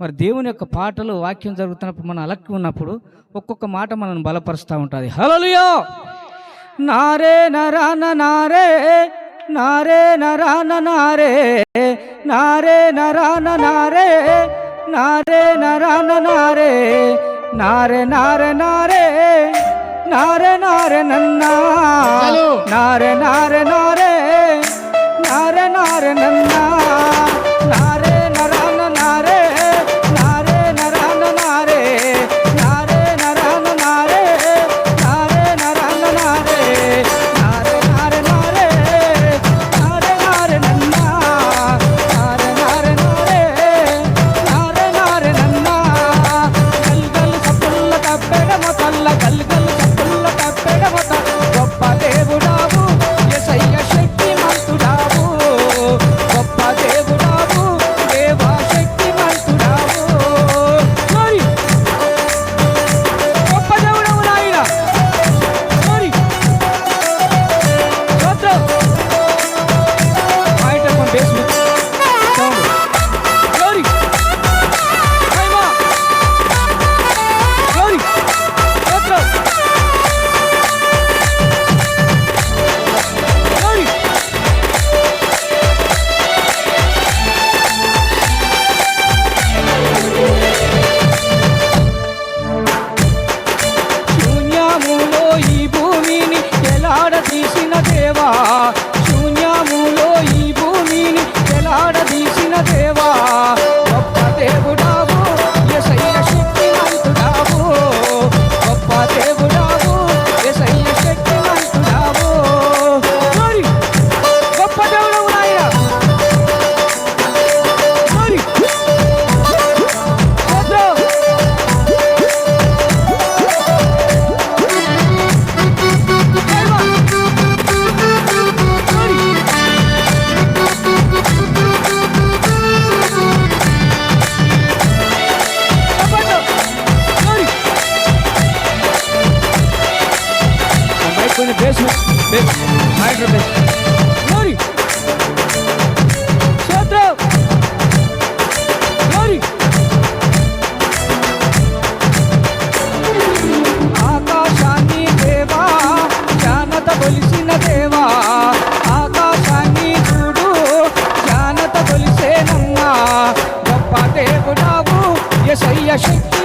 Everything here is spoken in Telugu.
మరి దేవుని యొక్క పాటలు వాక్యం జరుగుతున్నప్పుడు మనం అలక్కి ఉన్నప్పుడు ఒక్కొక్క మాట మనల్ని బలపరుస్తూ ఉంటుంది. హలోయో నారే నరాన నారే నారే నరాన నారే నారే నరాన నారే నారే నరాన నారే నారే నారే నారే నారే నారే నన్నా. నారే నారే నారే నారే నారే నన్నా. భూమిని ఎలాడదీసిన దేవా ఆకాశాన్ని దేవా జానత కొలిసిన దేవా. ఆకాశాన్ని చూడు జానత కొలిసేనమ్మా గొప్ప దేవుడావు ఎసయ్య శక్తిమంతుడా